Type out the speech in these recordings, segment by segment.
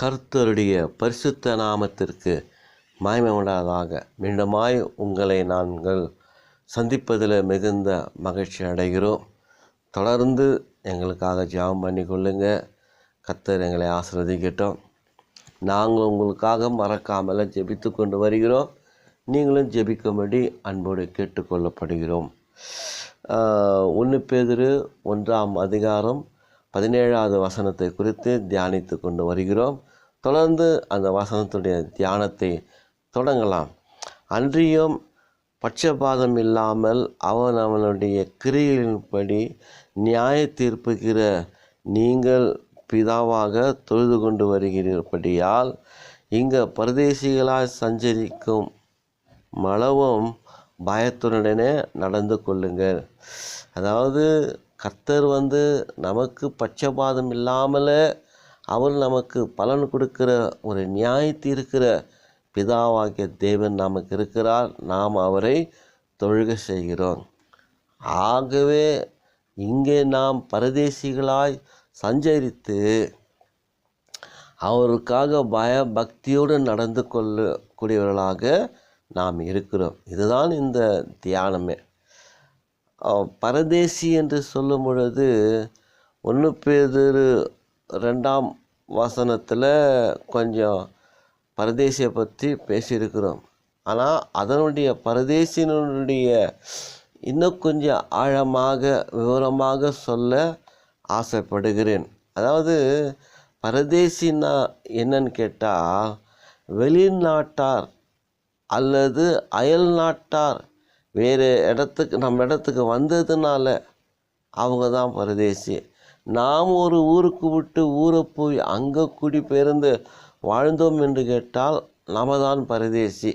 கர்த்தருடைய பரிசுத்த நாமத்திற்கு மகிமை மீண்டுமாய் உங்களை நாங்கள் சந்திப்பதில் மிகுந்த மகிழ்ச்சி அடைகிறோம். தொடர்ந்து எங்களுக்காக ஜெபம் பண்ணி கொள்ளுங்கள் கர்த்தர் எங்களை ஆசிர்வதிக்கட்டும். நாங்கள் உங்களுக்காக மறக்காமல் ஜெபித்து கொண்டு வருகிறோம். நீங்களும் ஜெபிக்கும்படி அன்போடு கேட்டுக்கொள்ளப்படுகிறோம். ஒன்று பேதிரு ஒன்றாம் அதிகாரம் பதினேழாவது வசனத்தை குறித்து தியானித்து கொண்டு வருகிறோம். தொடர்ந்து அந்த வசனத்துடைய தியானத்தை தொடங்கலாம். அன்றியும் பட்சபாதம் இல்லாமல் அவன் அவனுடைய கிரியைகளின்படி நியாய தீர்ப்புகிற நீங்கள் பிதாவாக தொழுது கொண்டு வருகிறபடியால் இங்கே பரதேசிகளாய் சஞ்சரிக்கும் மளவும் பயத்துடனே நடந்து கொள்ளுங்கள். அதாவது கர்த்தர் வந்து நமக்கு பட்சபாதம் இல்லாமல் அவர் நமக்கு பலன் கொடுக்கிற ஒரு நியாயத்தை இருக்கிற பிதாவாகிய தேவன் நமக்கு இருக்கிறார். நாம் அவரை தொழுக செய்கிறோம். ஆகவே இங்கே நாம் பரதேசிகளாய் சஞ்சரித்து அவருக்காக பய பக்தியோடு நடந்து கொள்ளக்கூடியவர்களாக நாம் இருக்கிறோம். இதுதான் இந்த தியானமே. பரதேசி என்று சொல்லும் பொழுது ஒன்று பேர் ரெண்டாம் வசனத்தில் கொஞ்சம் பரதேசியை பற்றி பேசியிருக்கிறோம். ஆனால் அதனுடைய பரதேசினுடைய இன்னும் கொஞ்சம் ஆழமாக விவரமாக சொல்ல ஆசைப்படுகிறேன். அதாவது பரதேசின்னா என்னன்னு கேட்டால் வெளிநாட்டார் அல்லது அயல் நாட்டார் வேறு இடத்துக்கு நம்ம இடத்துக்கு வந்ததுனால அவங்க தான் பரதேசி. நாம் ஒரு ஊருக்கு விட்டு ஊரை போய் அங்கே குடி பெயர்ந்து வாழ்ந்தோம் என்று கேட்டால் நம்ம தான் பரதேசி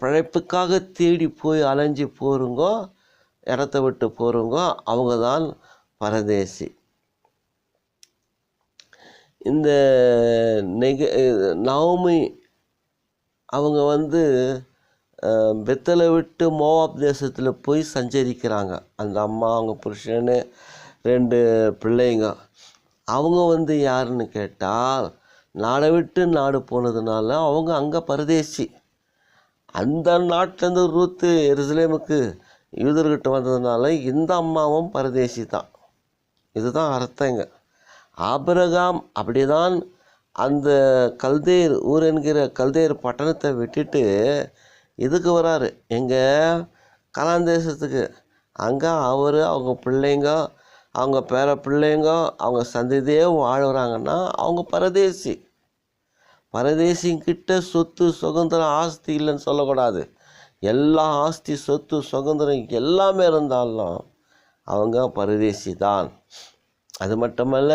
பிழைப்புக்காக தேடி போய் அலைஞ்சி போகிறோங்கோ இடத்த விட்டு போகிறோங்கோ அவங்க தான் பரதேசி. இந்த நெக நவமி அவங்க வந்து பெத்தலை விட்டு மோவாப் தேசத்தில் போய் சஞ்சரிக்கிறாங்க. அந்த அம்மா அவங்க புருஷனு ரெண்டு பிள்ளைங்க. அவங்க வந்து யாருன்னு கேட்டால் நாடை விட்டு நாடு போனதுனால அவங்க அங்கே பரதேசி. அந்த நாட்டிலேருந்து ரூத்து எருசலேமுக்கு யூதர்கிட்ட வந்ததுனால இந்த அம்மாவும் பரதேசி தான். இதுதான் அர்த்தங்க ஆபரகாம் அப்படிதான் அந்த கல்தேர் ஊர் என்கிற கல்தேர் பட்டணத்தை விட்டுட்டு இதுக்கு வராரு. எங்கள் கலாந்தேசத்துக்கு அங்கே அவர் அவங்க பிள்ளைங்க அவங்க பேர பிள்ளைங்க அவங்க சந்ததியே வாழ்கிறாங்கன்னா அவங்க பரதேசி. பரதேசிங்கிட்ட சொத்து சுதந்திரம் ஆஸ்தி இல்லைன்னு சொல்லக்கூடாது. எல்லா ஆஸ்தி சொத்து சுதந்திரம் எல்லாமே இருந்தாலும் அவங்க பரதேசி தான். அது மட்டுமல்ல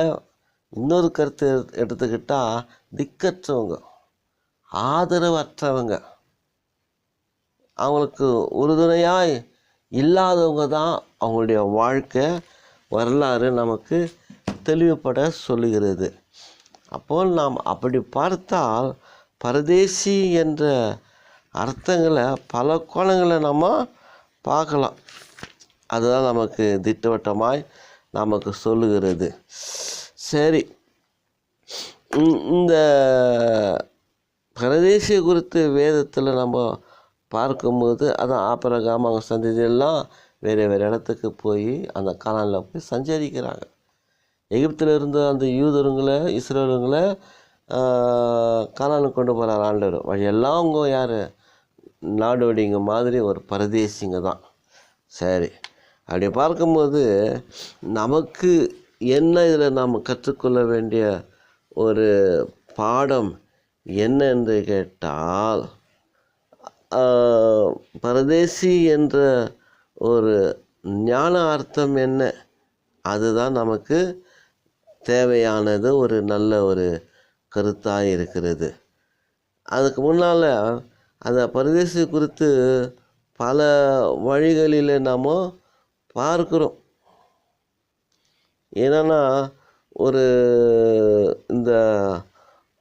இன்னொரு கருத்து எடுத்துக்கிட்டால் திக்கற்றவங்க ஆதரவற்றவங்க. அவங்களுக்கு உறுதுணையாய் இல்லாதவங்க தான் அவங்களுடைய வாழ்க்கை வரலாறு நமக்கு தெளிவுபட சொல்லுகிறது. அப்போது நாம் அப்படி பார்த்தால் பரதேசி என்ற அர்த்தங்களை பல கோணங்களை நம்ம பார்க்கலாம். அதுதான் நமக்கு திட்டவட்டமாய் நமக்கு சொல்லுகிறது. சரி. இந்த பரதேசிய குறித்து வேதத்தில் நம்ம பார்க்கும்போது அதான் ஆப்பரகாம அவங்க சந்ததியெல்லாம் வேறு வேறு இடத்துக்கு போய் அந்த காலானில் போய் சஞ்சரிக்கிறாங்க. எகிப்தில் இருந்த அந்த யூதருங்களை இஸ்ரேலுங்களை காலானுக்கு கொண்டு போகிறார் ஆண்டவர். வழியெல்லாம் அவங்க யார்? நாடோடிங்க மாதிரி ஒரு பரதேசிங்க தான். சரி அப்படி பார்க்கும்போது நமக்கு என்ன இதில் நாம் கற்றுக்கொள்ள வேண்டிய ஒரு பாடம் என்ன என்று கேட்டால் பரதேசி என்ற ஒரு ஞான அர்த்தம் என்ன? அதுதான் நமக்கு தேவையானது ஒரு நல்ல ஒரு கருத்தாக இருக்கிறது. அதுக்கு முன்னால் அந்த பரதேசி குறித்து பல வழிகளில் நாம் பார்க்குறோம். என்னன்னா ஒரு இந்த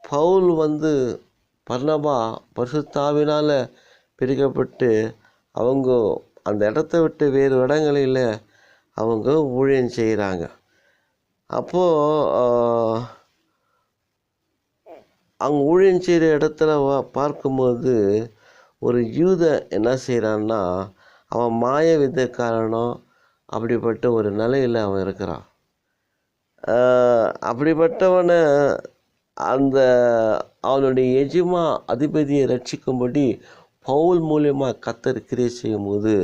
பவுல் வந்து பர்ணபா பரிசுத்தாவினால் பிரிக்கப்பட்டு அவங்க அந்த இடத்த விட்டு வேறு இடங்களில் அவங்க ஊழியம் செய்கிறாங்க அப்போது அவங்க ஊழியம் செய்கிற இடத்துல வா பார்க்கும்போது ஒரு யூத என்ன செய்கிறான்னா அவன் மாய விதக்காரனோ அப்படிப்பட்ட ஒரு நிலையில் அவன் இருக்கிறான். அப்படிப்பட்டவனை அந்த அவனுடைய எஜமா அதிபதியை ரட்சிக்கும்படி பவுல் மூலியமாக கத்தர் கிரியை செய்யும்போது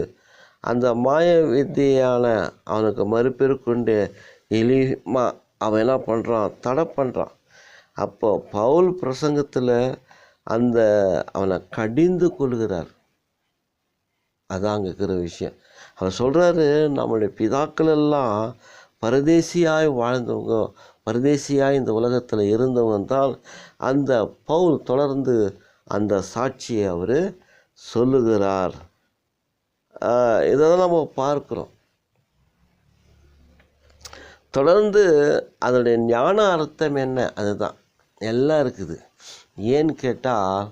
அந்த மாய வித்தியான அவனுக்கு மறுபெருக்கொண்டு எளிமா அவன் என்ன பண்ணுறான் தடை பண்ணுறான் அப்போ பவுல் பிரசங்கத்தில் அந்த அவனை கடிந்து கொள்கிறார் அதான் அங்கே இருக்கிற விஷயம். அவர் சொல்கிறாரு நம்மளுடைய பிதாக்கள் எல்லாம் பரதேசியாய் வாழ்ந்தவங்க பரதேசியாய் இந்த உலகத்தில் இருந்தவன் தான். அந்த பவுல் தொடர்ந்து அந்த சாட்சியை அவர் சொல்லுகிறார். இதெல்லாம் நம்ம பார்க்குறோம். தொடர்ந்து அதனுடைய ஞான அர்த்தம் என்ன? அதுதான். எல்லாம் இருக்குது. ஏன்னு கேட்டால்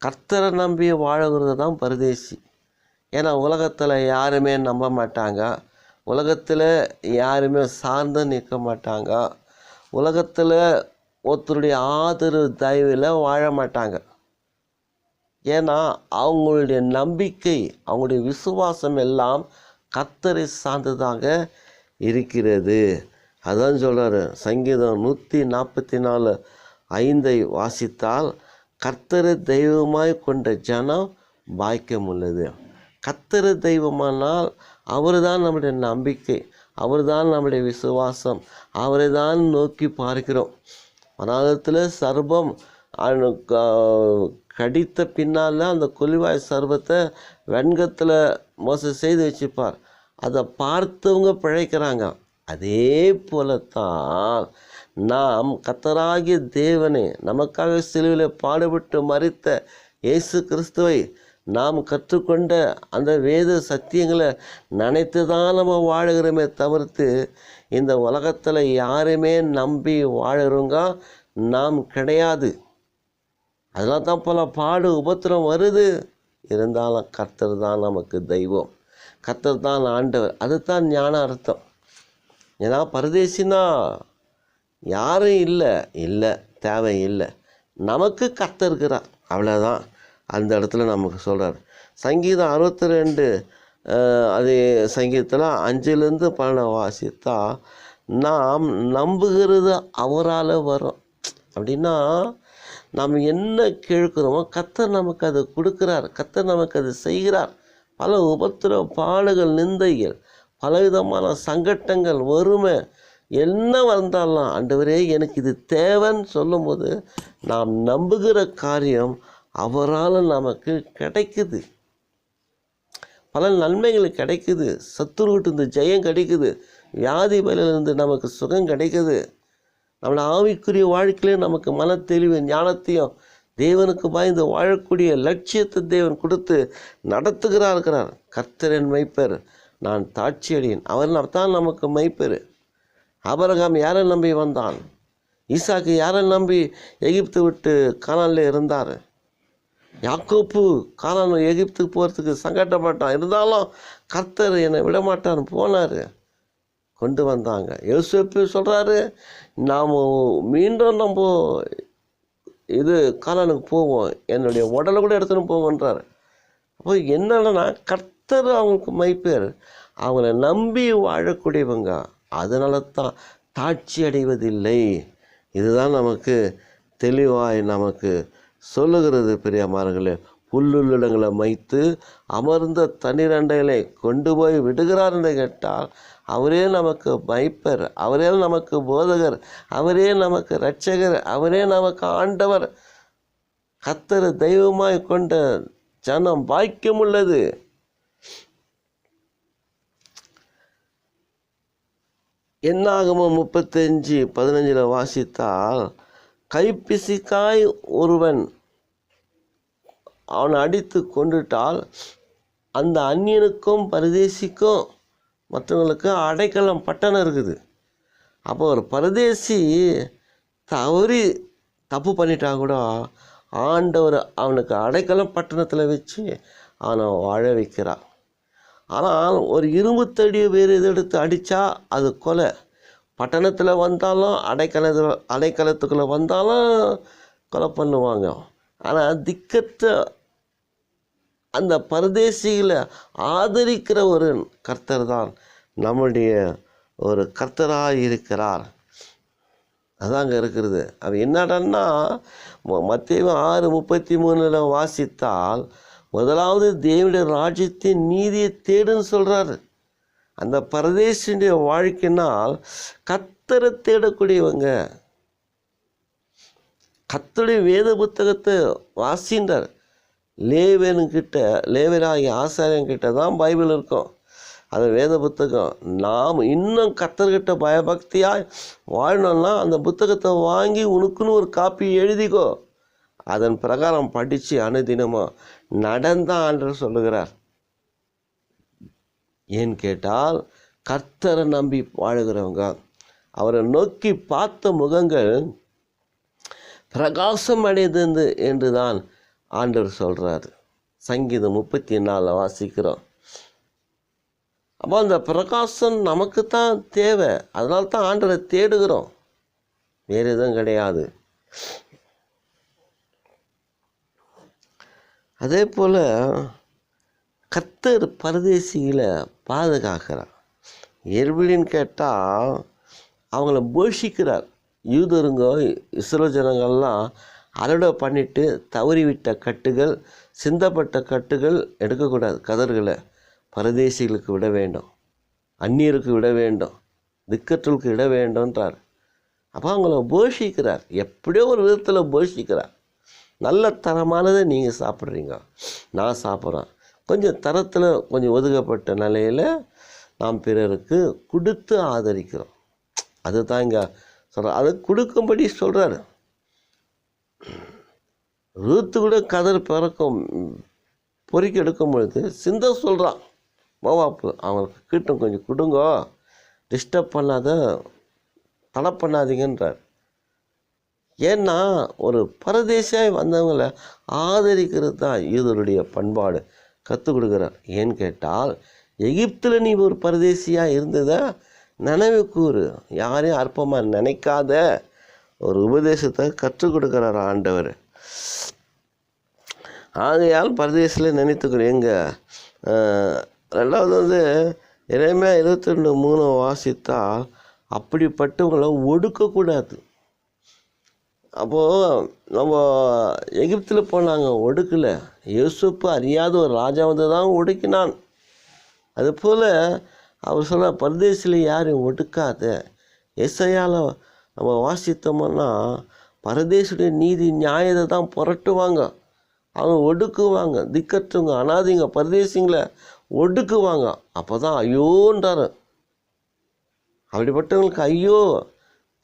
கர்த்தரை நம்பி வாழுகிறது தான் பரதேசி. ஏன்னா உலகத்தில் யாருமே நம்ப மாட்டாங்க. உலகத்தில் யாருமே சார்ந்து நிற்க மாட்டாங்க. உலகத்தில் ஒருத்தருடைய ஆதரவு தயவில் வாழ மாட்டாங்க. ஏன்னா அவங்களுடைய நம்பிக்கை அவங்களுடைய விசுவாசம் எல்லாம் கத்தரை சார்ந்ததாக இருக்கிறது. அதான் சொல்கிறாரு சங்கீதம் நூற்றி நாற்பத்தி நாலு ஐந்தை வாசித்தால் கர்த்தரை தெய்வமாய் கொண்ட ஜனம் பாக்கியம் உள்ளது கர்த்தரை தெய்வமானால் அவர் தான் நம்முடைய நம்பிக்கை அவர் தான் நம்முடைய விசுவாசம் அவரை தான் நோக்கி பார்க்கிறோம். அநாதத்தில் சர்பம் கடித்த பின்னால் அந்த கொலிவாய் சர்வத்தை வெண்கத்தில் மோசம் செய்து வச்சுப்பார். அதை பார்த்தவங்க பிழைக்கிறாங்க. அதே போலத்தான் நாம் கத்தராகிய தேவனை நமக்காக சிலுவையில் பாடுபட்டு மறித்த இயேசு கிறிஸ்துவை நாம் கற்றுக்கொண்ட அந்த வேத சத்தியங்களை நினைத்து தான் நம்ம வாழுகிறோமே தவிர்த்து இந்த உலகத்தில் யாருமே நம்பி வாழறோங்க நாம் கிடையாது. அதெல்லாம் தான் பல பாடு உபத்திரம் வருது. இருந்தாலும் கர்த்தர் தான் நமக்கு தெய்வம். கர்த்தர் தான் ஆண்டவர். அதுதான் ஞான அர்த்தம். ஏன்னா பரதேசினா யாரும் இல்லை. இல்லை தேவை இல்லை நமக்கு கர்த்தர் அவ்வளோதான் அந்த இடத்துல நமக்கு சொல்கிறார் சங்கீதம் அறுபத்தி ரெண்டு அது சங்கீதத்தில் அஞ்சுலேருந்து பன்னெண்டு வாசித்தா நாம் நம்புகிறது அவரால் வரும். அப்படின்னா நாம் என்ன கேட்குறோமோ கத்தர் நமக்கு அதை கொடுக்கிறார் கத்தர் நமக்கு அதை செய்கிறார். பல உபத்திர பாடுகள் நிந்தைகள் பலவிதமான சங்கட்டங்கள் வறுமை என்ன வந்தாலும் ஆண்டவரே எனக்கு இது தேவைன்னு சொல்லும்போது நாம் நம்புகிற காரியம் அவரால் நமக்கு கிடைக்குது. பல நன்மைகள் கிடைக்குது. சத்துருவிட்டு இருந்து ஜெயம் கிடைக்குது. வியாதி பலிலிருந்து நமக்கு சுகம் கிடைக்குது. நம்மளோட ஆவிக்குரிய வாழ்க்கையிலே நமக்கு மன தெளிவு ஞானத்தையும் தேவனுக்கு பாய்ந்து வாழக்கூடிய லட்சியத்தை தேவன் கொடுத்து நடத்துகிறா இருக்கிறார். கர்த்தரன் மைப்பர் நான் தாட்சியடியேன். அவர் தான் நமக்கு மைப்பர் அபரகம் யாரை நம்பி வந்தான்? ஈசாக்கு யாரை நம்பி எகிப்து விட்டு காணானில் இருந்தார்? யாக்கோப்பு கானான் எகிப்துக்கு போகிறதுக்கு சங்கட்டப்பட்டான். இருந்தாலும் கர்த்தர் என்னை விடமாட்டான்னு போனார். கொண்டு வந்தாங்க. யோசிப்பு சொல்கிறாரு நாம் மீண்டும் நம்ம இது காலனுக்கு போவோம். என்னுடைய உடலை கூட எடுத்துன்னு போவோன்றார் அப்போ என்னன்னா கர்த்தர் அவங்களுக்கு மைப்பேர் அவங்கள நம்பி வாழக்கூடியவங்க. அதனால தான் தாட்சி அடைவதில்லை. இதுதான் நமக்கு தெளிவாய் நமக்கு சொல்லுகிறது பெரியமார்களே புல்லுள்ளிடங்களை மைத்து அமர்ந்த தண்ணீரண்டைகளை கொண்டு போய் விடுகிறார் என்று கேட்டால் அவரே நமக்கு மைப்பர் அவரே நமக்கு போதகர் அவரே நமக்கு இரட்சகர் அவரே நமக்கு ஆண்டவர். கத்தர் தெய்வமாய் கொண்ட ஜனம் பாக்கியம் உள்ளது என்னாகமோ முப்பத்தஞ்சு பதினஞ்சில் வாசித்தால் கைப்பிசிக்காய் ஒருவன் அவனை அடித்து கொண்டுட்டால் அந்த அந்நியனுக்கும் பரதேசிக்கும் மற்றவங்களுக்கு அடைக்கலம் பட்டணம் இருக்குது. அப்போ ஒரு பரதேசி தவறி தப்பு பண்ணிட்டா கூட ஆண்டவர் அவனுக்கு அடைக்கலம் பட்டணத்தில் வச்சு அவனை வாழ வைக்கிறான் ஆனால் ஒரு இரும்பு தடியை வேறு எது எடுத்து அடித்தா அது கொலை. பட்டணத்தில் வந்தாலும் அடைக்கலத்தில் அடைக்கலத்துக்குள்ளே வந்தாலும் கொலை பண்ணுவாங்க. ஆனால் திக்கத்தை அந்த பரதேசிகளை ஆதரிக்கிற ஒரு கர்த்தர் தான் நம்முடைய ஒரு கர்த்தராக இருக்கிறார். அதாங்க இருக்கிறது. அது என்னடன்னா மத்திய ஆறு முப்பத்தி மூணில் வாசித்தால் முதலாவது தேவனுடைய ராஜ்யத்தின் நீதியை தேடுன்னு சொல்கிறாரு அந்த பரதேசியுடைய வாழ்க்கைனால் கத்தரை தேடக்கூடியவங்க கத்தருடைய வேத புத்தகத்தை வாசின்றார். லேவனுக்கிட்ட லேவியனாகிய ஆசாரியன்கிட்ட தான் பைபிள் இருக்கும். அது வேத புத்தகம். நாம் இன்னும் கத்தர்கிட்ட பயபக்தியாக வாழணும்னா அந்த புத்தகத்தை வாங்கி உனக்குன்னு ஒரு காப்பி எழுதிக்கோ. அதன் பிரகாரம் படித்து அனுதினமும் நடந்தான் ஆண்டவர் சொல்லுகிறார். ஏன் கேட்டால் கர்த்தரை நம்பி வாழுகிறவங்க அவரை நோக்கி பார்த்த முகங்கள் பிரகாசம் அடைந்தது என்று தான் ஆண்டவர் சொல்கிறார் சங்கீதம் முப்பத்தி நாலில் வாசிக்கிறோம். அப்போ அந்த பிரகாசம் நமக்கு தான் தேவை. அதனால தான் ஆண்டரை தேடுகிறோம். வேறு எதுவும் கிடையாது. அதே போல் கத்தர் பரதேசிகளை பாதுகாக்கிறார். எர்விலின்னு கேட்டால் அவங்கள போஷிக்கிறார். யூதருங்க இஸ்ரோ ஜனங்கள்லாம் அறுவடை பண்ணிட்டு தவறிவிட்ட கட்டுகள் சிந்தப்பட்ட கட்டுகள் எடுக்கக்கூடாது. கதர்களை பரதேசிகளுக்கு விட வேண்டும். அந்நியருக்கு விட வேண்டும். திக்கற்றலுக்கு விட வேண்டும்ன்றார். அப்போ அவங்கள போஷிக்கிறார். எப்படியோ ஒரு விதத்தில் போஷிக்கிறார். நல்ல தரமானதை நீங்கள் சாப்பிட்றீங்க. நான் சாப்பிட்றேன். கொஞ்சம் தரத்தில் கொஞ்சம் ஒதுக்கப்பட்ட நிலையில் நாம் பிறருக்கு கொடுத்து ஆதரிக்கிறோம். அதுதான் இங்கே சொல்கிறேன் அதை கொடுக்கும்படி சொல்கிறாரு ரூத்து கூட கதர் பிறக்கும் பொறுக்கி எடுக்கும் பொழுது சிந்த சொல்கிறான் மோவாப்பு அவங்களுக்கு கீட்டம் கொஞ்சம் கொடுங்க. டிஸ்டர்ப் பண்ணாத தடை பண்ணாதீங்கன்றார். ஏன்னா ஒரு பரதேசியாய் வந்தவங்களை ஆதரிக்கிறது தான் யூதருடைய பண்பாடு. கற்றுக் கொடுக்குறார். ஏன்னு கேட்டால் எகிப்தில் நீ ஒரு பரதேசியாக இருந்ததை நினைவு கூறு. யாரையும் அற்பமாக நினைக்காத. ஒரு உபதேசத்தை கற்றுக் கொடுக்குறார் ஆண்டவர். ஆகையால் பரதேசில் நினைத்துக்கிறோம் எங்கள் ரெண்டாவது வந்து இறைமையா இருபத்தி ரெண்டு மூணு வாசித்தால் அப்படிப்பட்டவங்களை ஒடுக்கக்கூடாது. அப்போது நம்ம எகிப்தில் போனாங்க ஒடுக்கலை. யூசுப்பு அறியாத ஒரு ராஜா வந்து தான் ஒடுக்கினான். அதுபோல் அவர் சொல்ல பரதேசில் யாரையும் ஒடுக்காத. எஸ்ஐயால் நம்ம வாசித்தோம்னா பரதேசுடைய நீதி நியாயத்தை தான் புரட்டுவாங்க. அவங்க ஒடுக்குவாங்க திக்கற்றவங்க அனாதிங்க பரதேசிங்களை ஒடுக்குவாங்க. அப்போ தான் ஐயோன்றார். அப்படிப்பட்டவங்களுக்கு ஐயோ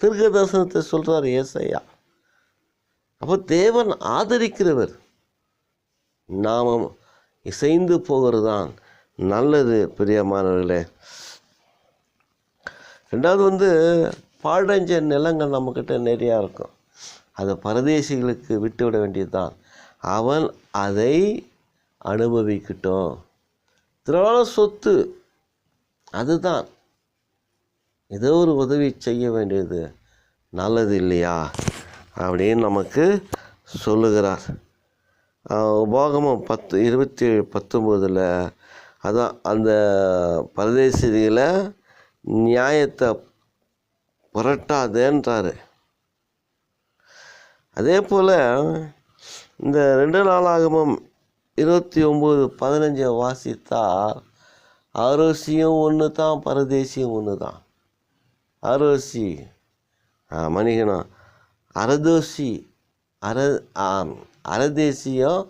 திருக்க தரிசனத்தை சொல்கிறார் ஏசையா. அப்போ தேவன் ஆதரிக்கிறவர். நாமம் இசைந்து போகிறது தான் நல்லது பிரியமானவர்களே. ரெண்டாவது வந்து பாழஞ்ச நிலங்கள் நம்மக்கிட்ட நிறையா இருக்கும். அதை பரதேசிகளுக்கு விட்டு விட வேண்டியது தான் அவன் அதை அனுபவிக்கட்டும். திரளான சொத்து அதுதான். ஏதோ ஒரு உதவி செய்ய வேண்டியது. நல்லது இல்லையா? அப்படின்னு நமக்கு சொல்லுகிறார். உபாகமம் பத்து இருபத்தி ஏழு பத்தொம்போதில் அதான் அந்த பரதேசிகளை நியாயத்தை புரட்டாதேன்றாரு. அதே போல் இந்த ரெண்டு நாளாகமும் இருபத்தி ஒம்பது பதினஞ்சை வாசித்தால் ஆரோசியும் ஒன்று தான் பரதேசியும் ஒன்று தான் ஆரோசி மணிகனம் அரதோசி அர அரதேசியும்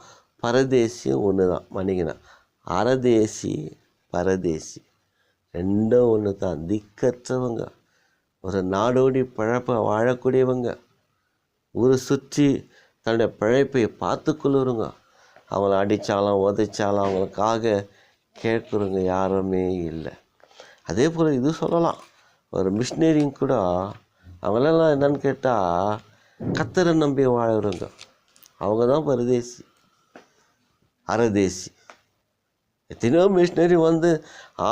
பரதேசியும் ஒன்று தான் மன்னிக்கணும் அரதேசி பரதேசி ரெண்டும் ஒன்று தான் திக்கற்றவங்க. ஒரு நாடோடி பழப்ப வாழக்கூடியவங்க. ஊரை சுற்றி தன்னுடைய பிழைப்பை பார்த்து கொள்ளுறவங்க. அவங்கள அடித்தாலும் உதைச்சாலும் அவங்களுக்காக கேட்குறவங்க யாருமே இல்லை. அதே போல் இது சொல்லலாம். ஒரு மிஷினரிங் கூட அவங்களெல்லாம் என்னன்னு கேட்டால் கத்தரை நம்பி வாழறவங்க. அவங்க தான் பரதேசி. அறதேசி எத்தனையோ மிஷினரி வந்து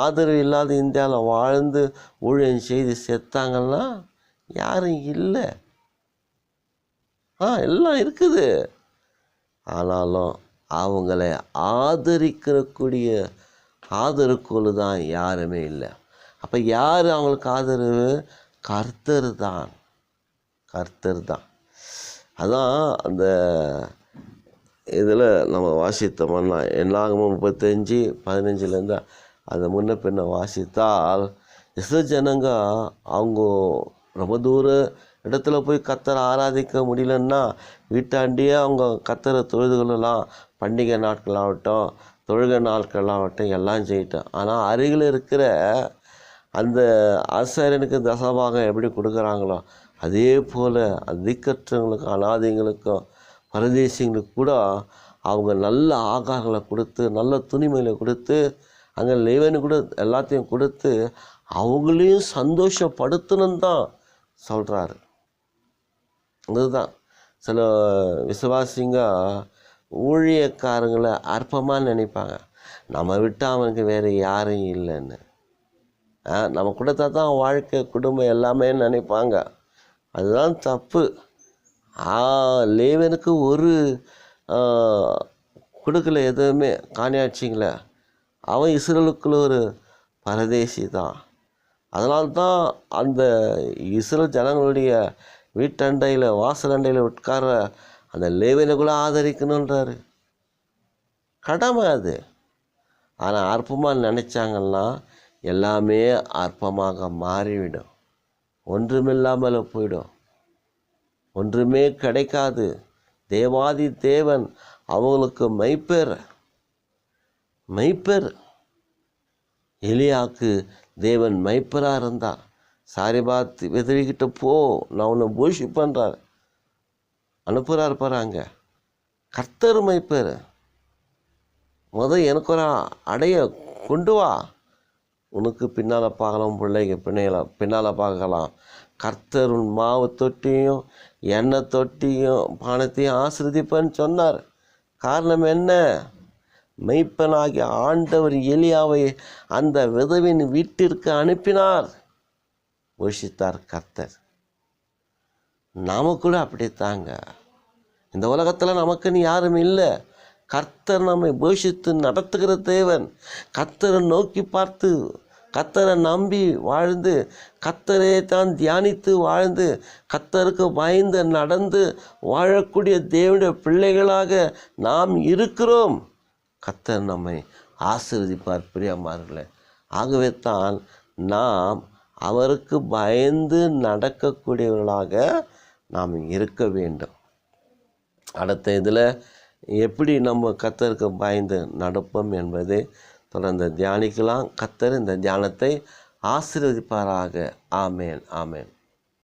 ஆதரவு இல்லாத இந்தியாவில் வாழ்ந்து ஊழியம் செய்து செத்தாங்கன்னா யாரும் இல்லை. ஆ எல்லாம் இருக்குது. ஆனாலும் அவங்களை ஆதரிக்கிறக்கூடிய ஆதரவுக்குழு தான் யாருமே இல்லை. அப்போ யார் அவங்களுக்கு ஆதரவு? கர்த்தர் தான். கர்த்தர் தான். அதான் அந்த இதில் நம்ம வாசித்தோம்னா என்னாகமும் முப்பத்தஞ்சு பதினஞ்சுலேருந்து அதை முன்ன பின்ன வாசித்தால் இஸ்ரோ ஜனங்க அவங்க ரொம்ப தூர இடத்துல போய் கத்தரை ஆராதிக்க முடியலன்னா வீட்டாண்டியே அவங்க கத்தரை தொழுது கொள்ளலாம் பண்டிகை நாட்களாகட்டும் தொழுகை நாட்களாகட்டும் எல்லாம் செய்யட்டும். ஆனால் அருகில் இருக்கிற அந்த ஆசாரியனுக்கு தசபாகம் எப்படி கொடுக்குறாங்களோ அதே போல் திக்கற்றவங்களுக்கும் அனாதைங்களுக்கும் பரதேசிங்களுக்கு கூட அவங்க நல்ல ஆகாரங்களை கொடுத்து நல்ல துணிமையில கொடுத்து அங்கே லேவனு கூட எல்லாத்தையும் கொடுத்து அவங்களையும் சந்தோஷப்படுத்தணும் தான் சொல்கிறாரு இதுதான் சில விசுவாசிங்க ஊழியக்காரங்களை அற்பமாக நினைப்பாங்க. நம்ம விட்டால் அவனுக்கு வேறு யாரும் இல்லைன்னு. நம்ம கொடுத்தா தான் வாழ்க்கை குடும்பம் எல்லாமே நினைப்பாங்க. அதுதான் தப்பு. ஆ லேவனுக்கு ஒரு கொடுக்கல எதுவுமே. காணியாட்சிங்கள. அவன் இஸ்ரேலுக்குள்ள ஒரு பரதேசி தான். அதனால்தான் அந்த இஸ்ரேல் ஜனங்களுடைய வீட்டண்டையில் வாசலண்டையில் உட்கார அந்த லேவனை கூட ஆதரிக்கணுன்றாரு கடமை அது. ஆனால் அற்பமாக நினச்சாங்கன்னா எல்லாமே அற்பமாக மாறிவிடும். ஒன்றுமில்லாமல் போயிடும். ஒன்றுமே கிடைக்காது. தேவாதி தேவன் அவங்களுக்கு மெய்ப்பெர் மெய்ப்பெர் எலியாக்கு தேவன் மெய்ப்பராக இருந்தார். சாரிபாத் விதவிக்கிட்ட போ நான் உன்னை பூஷி பண்ணுறார் அனுப்புகிறார் பாருங்க கர்த்தர் மைப்பேர் முதல் எனக்கு ஒரு அடைய கொண்டு வா. உனக்கு பின்னால் பார்க்கலாம் பிள்ளைங்க பின்னையில பின்னால் பார்க்கலாம். கர்த்தர் உன் மாவு தொட்டியும் எண்ணெய் தொட்டியும் பானத்தையும் ஆசிர்வதிப்பேன்னு சொன்னார். காரணம் என்ன? மெய்ப்பனாகிய ஆண்டவர் எலியாவை அந்த விதவின் வீட்டிற்கு அனுப்பினார். போஷித்தார் கர்த்தர். நாம கூட அப்படித்தாங்க. இந்த உலகத்தில் நமக்குன்னு யாரும் இல்லை. கர்த்தர் நம்மை போஷித்து நடத்துகிற தேவன். கர்த்தரை நோக்கி பார்த்து கத்தரை நம்பி வாழ்ந்து கர்த்தரை தான் தியானித்து வாழ்ந்து கத்தருக்கு பயந்து நடந்து வாழக்கூடிய தேவனுடைய பிள்ளைகளாக நாம் இருக்கிறோம். கத்தர் நம்மை ஆசீர்வதிப்பார் பிரியமார்களே ஆகவே தான் நாம் அவருக்கு பயந்து நடக்கக்கூடியவர்களாக நாம் இருக்க வேண்டும். அடுத்த இதில் எப்படி நம்ம கத்தருக்கு பயந்து நடப்போம் என்பதை தொடர்ந்து தியானிக்கலாம். கத்தர் இந்த தியானத்தை ஆசீர்வதிப்பாராக. ஆமேன் ஆமேன்.